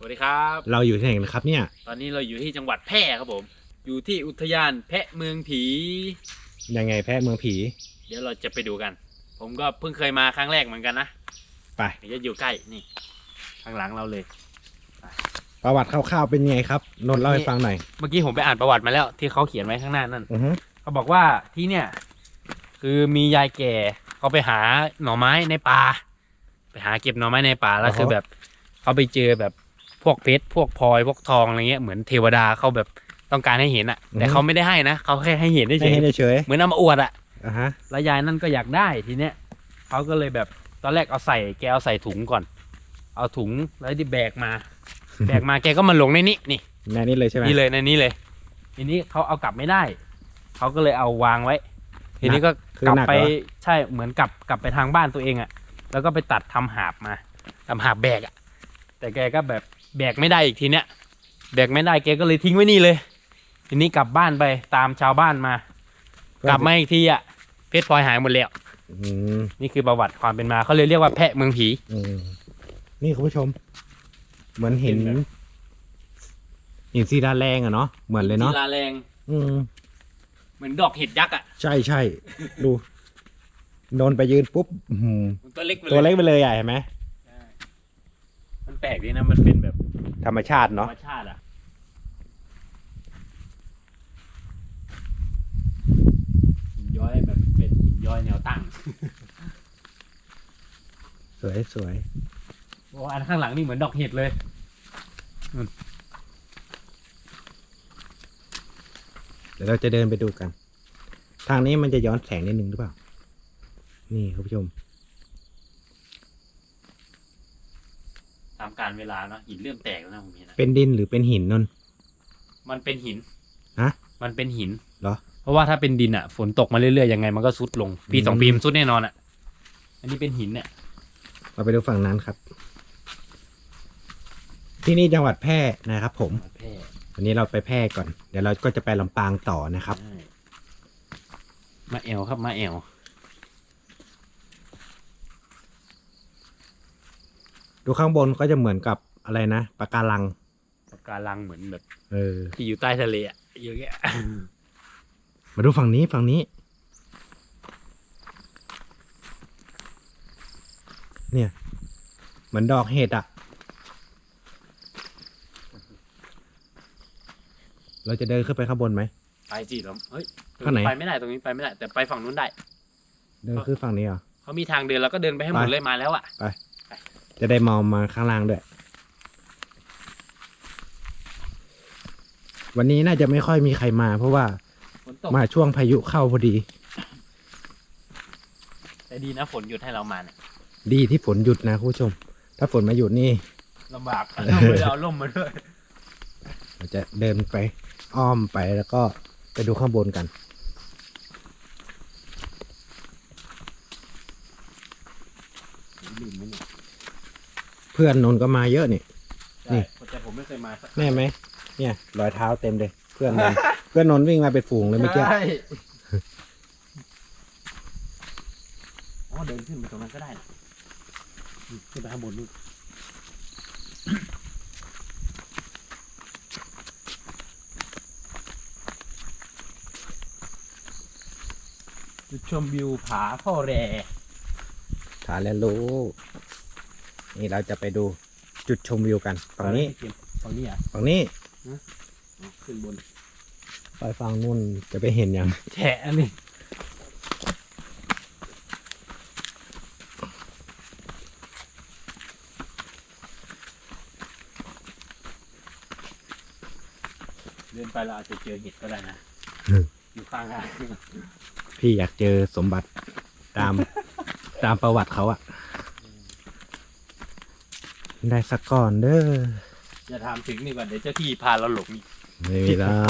สวัสดีครับ เราอยู่ที่ไหนกันครับเนี่ย ตอนนี้เราอยู่ที่จังหวัดแพร่ครับผม อยู่ที่อุทยานแพะเมืองผี ยังไงแพะเมืองผี เดี๋ยวเราจะไปดูกัน ผมก็เพิ่งเคยมาครั้งแรกเหมือนกันนะไปเดี๋ยวจะอยู่ใกล้นี่ข้างหลังเราเลย ประวัติคร่าวๆเป็นไงครับนนท์เล่าให้ฟังหน่อยเมื่อกี้ผมไปอ่านประวัติมาแล้ว ที่เขาเขียนไว้ข้างหน้านั่น อือฮึเขาบอกว่าที่เนี่ย คือมียายแก่เขาไปหาหน่อไม้ในป่าไปหาเก็บหน่อไม้ในป่าแล้วคือแบบเขาไปเจอแบบ พวกเพชรพวกพลอยพวกทองอะไรเงี้ยเหมือนเทวดาเขาแบบต้องการให้เห็นอะแต่เขาไม่ได้ให้นะเขาแค่ให้เห็นเฉให้ยให้ได้เฉยๆเหมือนเอามาอวดอะอะฮะแล้วยายนั่นก็อยากได้ทีเนี้ยเขาก็เลยแบบตอนแรกเอาใส่แกเอาใส่ถุงก่อน เอาถุงแล้วที่แบกมา แบกมาแกก็มาลงในนี้นี่ในนี้เลยใช่ไหมนี่เลยในนี้เลยทีนี้เขาเอากลับไม่ได้เขาก็เลยเอาวางไว้ ทีนี้ก็คือกลับหนักไปเหรอใช่เหมือนกลับกลับไปทางบ้านตัวเองอะ่ะแล้วก็ไปตัดทำหาบมาทำหาบแบกอะ่ะแต่แกก็แบบ แบกไม่ได้อีกทีเนี้ยแบกไม่ได้แกก็เลยทิ้งไว้นี่เลย ทีนี้กลับบ้านไปตามชาวบ้านมา กลับมาอีกทีอะ่ะเพชรพลอยหายหมดแล้วอืมนี่คือประวัติความเป็นมาเขาเลยเรียกว่าแพะเมืองผี อืมนี่คุณผู้ชม เหมือนเห็นเป็นแบบ หินซีดาแรงอะเนาะเหมือนเลยเนาะศิลาแรงอืม เหมือนดอกเห็ดยักษ์อะใช่ใช่ ดู โดนไปยืนปุ๊บอื้อหือมันตัวเล็กไปตัวเล็กไปเลยอะเห็นไหมใช่มัน แปลกดีนะ มันเป็นแบบธรรมชาติธรเนาะรมชาติอะ หินย้อยแบบเป็นหินย้อยแนวตั้ง สวยสวยโอ้อันข้างหลังนี่เหมือนดอกเห็ดเลยเดี๋ยวเราจะเดินไปดูกัน ทางนี้มันจะย้อนแสงนิดนึงหรือเปล่า นี่คุณผู้ชมามการเวลาเนาะหินเริ่มแตกแล้วนะผมเห็นนะเป็นดินหรือเป็นหินนนท์มันเป็นหินฮะมันเป็นหินเหรอ เพราะว่าถ้าเป็นดินอะ ฝนตกมาเรื่อยๆยังไงมันก็ซุดลง ปีอืมสองปีมันซุดแน่นอนอะ อันนี้เป็นหินเนี่ยเราไปดูฝั่งนั้นครับ ที่นี่จังหวัดแพร่นะครับ ผมแพร่วันนี้เราไปแพร่ก่อน เดี๋ยวเราก็จะไปลำปางต่อนะครับ ใช่มาแอวครับมาแอว ดูข้างบนก็จะเหมือนกับอะไรนะปะการัง ปะการังเหมือนแบบเออ ที่อยู่ใต้ทะเลอะอย่างเงี้ยมาดูฝั่งนี้ฝั่งนี้ เนี่ย เหมือนดอกเห็ดอะเราจะเดินขึ้นไปข้างบนไหม ไปจีเราเฮ้ยข้างไหน ไปไม่ได้ตรงนี้ไปไม่ได้ แต่ไปฝั่งนู้นได้ เดินขึ้นฝั่งนี้เหรอเขามีทางเดินเราก็เดินไปให้หมดไปเลยมาแล้วอะ จะได้มองมาข้างล่างด้วย วันนี้น่าจะไม่ค่อยมีใครมา เพราะว่าฝนตกมาช่วงพายุเข้าพอดี แต่ดีนะฝนหยุดให้เรามาเนี่ยดีที่ฝนหยุดนะคุณผู้ชม ถ้าฝนมาหยุดนี่ลำบากเราไม่ได้เอาล่มมาด้วยเราจะเดินไปอ้อมไปแล้วก็ไปดูข้างบนกัน ลืมไหมเนี่ย เพื่อนนนท์ก็มาเยอะนี่ นี่ใช่แต่ผมไม่เคยมาสักแน่ไหมเนี่ย รอยเท้าเต็มเลย เพื่อนนนท์ เพื่อนนนท์วิ่งมาเป็นฝูงเลยเมื่อกี้ ใช่อ๋อเดินขึ้นไปตรงนั้นก็ได้นะอืมขึ้นไปข้างบนนู่นจุดชมวิวผาพ่อแรถาแล้วรู้ นี่เราจะไปดูจุดชมวิวกันฝั่งนี้ฝั่งนี้อะฝั่งนี้อ๋อขึ้นบนไปฝั่งนู่นจะไปเห็นยังแฉะอันนี่เดินไปเราอาจจะเจอเห็ดก็ได้นะอืมอยู่ข้างทางพี่อยากเจอสมบัติตามตามประวัติเขาอะ ได้สักก่อนเด้ออย่าถามถึงนี่ก่อนเดี๋ยวเจ้าที่พาเราหลงอีกไม่มีแล้ว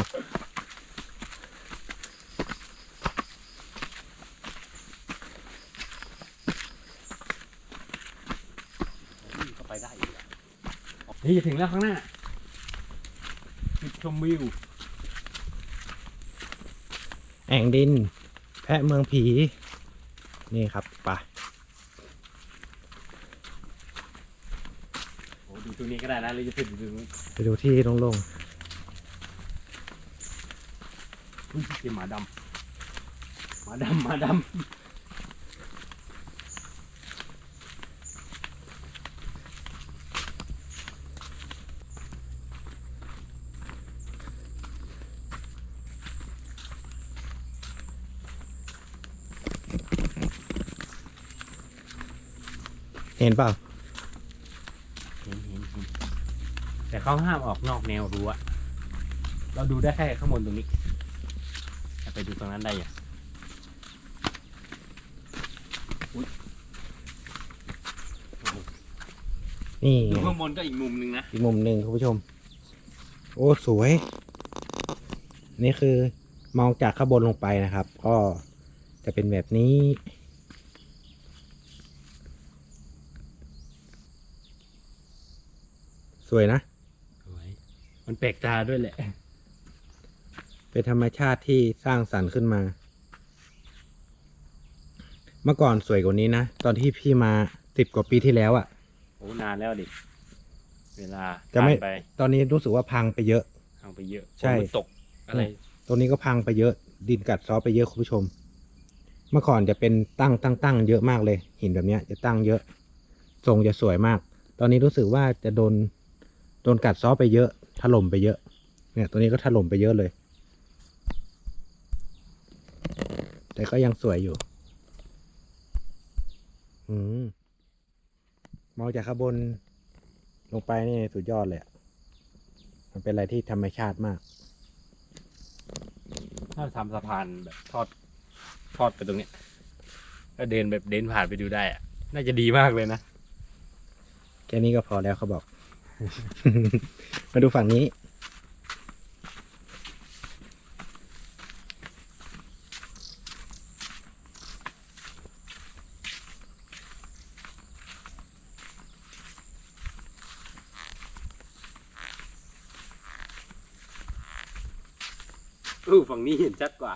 นี่ก็ไปได้อีกอะนี่จะถึงแล้วข้างหน้าจุดชมวิวแอ่งดิน แพะเมืองผี นี่ครับไป โอ้ดู ตรงนี้ก็ได้นะหรือจะไปดูตรงนู้นไปดูที่โล่งอุ้ยเจอหมาดำหมาดำหมาดๆเห็นเปล่าำเห็นเห็นเห็นแต่ เขาห้ามออกนอกแนวรั้วเราดูได้แค่ข้างบนตรงนี้แต่ไปดูตรงนั้นได้ยังอุ๊ยโอ้โหนี่ดูข้างบนก็อีกมุมหนึ่งนะ อีกมุมหนึ่งคุณผู้ชม โอ้ สวย นี่คือมองจากข้างบนลงไปนะครับ ก็จะเป็นแบบนี้ สวยนะสวย มันแปลกตาด้วยแหละ เป็นธรรมชาติที่สร้างสรรค์ขึ้นมา เมื่อก่อนสวยกว่านี้นะ ตอนที่พี่มาสิบกว่าปีที่แล้วอะ่ะ โอ้นานแล้วดิ เวลาจะไม่ ผ่านไปตอนนี้รู้สึกว่าพังไปเยอะทางไปเยอะใช่ ฝนมันตกอะไรตัวนี้ก็พังไปเยอะ ดินกัดเซอไปเยอะคุณผู้ชม เมื่อก่อนจะเป็นตั้งตั้งตั้งเยอะมากเลย หินแบบเนี้ยจะตั้งเยอะ ทรงจะสวยมาก ตอนนี้รู้สึกว่าจะโดนโดนกัดเซอไปเยอะ ถล่มไปเยอะ เนี่ยตัวนี้ก็ถล่มไปเยอะเลย แต่ก็ยังสวยอยู่ อืมมองจากข้างบนลงไปนี่สุดยอดเลยอะมันเป็นอะไรที่ธรรมชาติมาก ถ้าทำสะพานแบบทอดทอดไปตรงเนี้ยก็เดินแบบเดินผ่านไปดูได้อะน่าจะดีมากเลยนะ แค่นี้ก็พอแล้วเขาบอก มาดูฝั่งนี้ อู้ฝั่งนี้เห็นชัดกว่า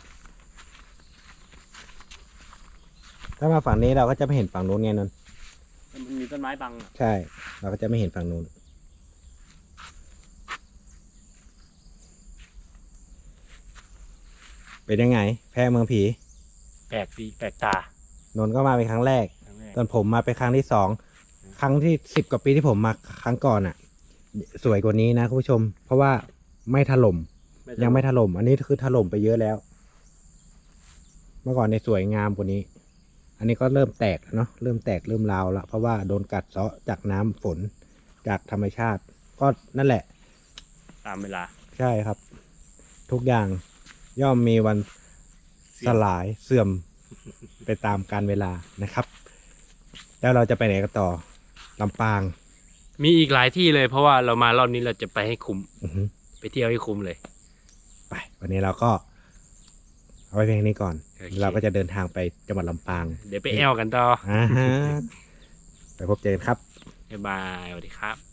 ถ้ามาฝั่งนี้เราก็จะไม่เห็นฝั่งนู้นไงนนท์มันมีต้นไม้บังอะ ใช่ เราก็จะไม่เห็นฝั่งนู้น เป็นยังไง แพร่เมืองผี แปลกดีแปลกตานนท์ก็มาเป็นครั้งแรก ครั้งแรกตอนผมมาเป็นครั้งที่สอง ครั้งที่สิบกว่าปีที่ผมมาครั้งก่อนอะ สวยกว่านี้นะคุณผู้ชม เพราะว่าไม่ถล่ม ยังไม่ถล่ม อันนี้คือถล่มไปเยอะแล้ว เมื่อก่อนในยสวยงามกว่านี้ อันนี้ก็เริ่มแตกแล้วเนาะ เริ่มแตกเริ่มราวละ เพราะว่าโดนกัดเซาะจากน้ำฝนจากธรรมชาติ ก็นั่นแหละ ตามเวลา ใช่ครับ ทุกอย่าง ย่อมมีวันเสื่สอมลายเสื่อมไปตามการเวลานะครับ แล้วเราจะไปไหนกันต่อลำปาง มีอีกหลายที่เลยเพราะว่าเรามารอบนี้เราจะไปให้คุ้มอือฮึไปเที่ยวให้คุ้มเลย ไป วันนี้เราก็ เอาไว้เพียงนี้ก่อน โอเค เราก็จะเดินทางไปจังหวัดลำปางเดี๋ยวไปแอลกันต่ออ่าฮะไปพบเจอกันครับ บ๊ายบายสวัสดีครับ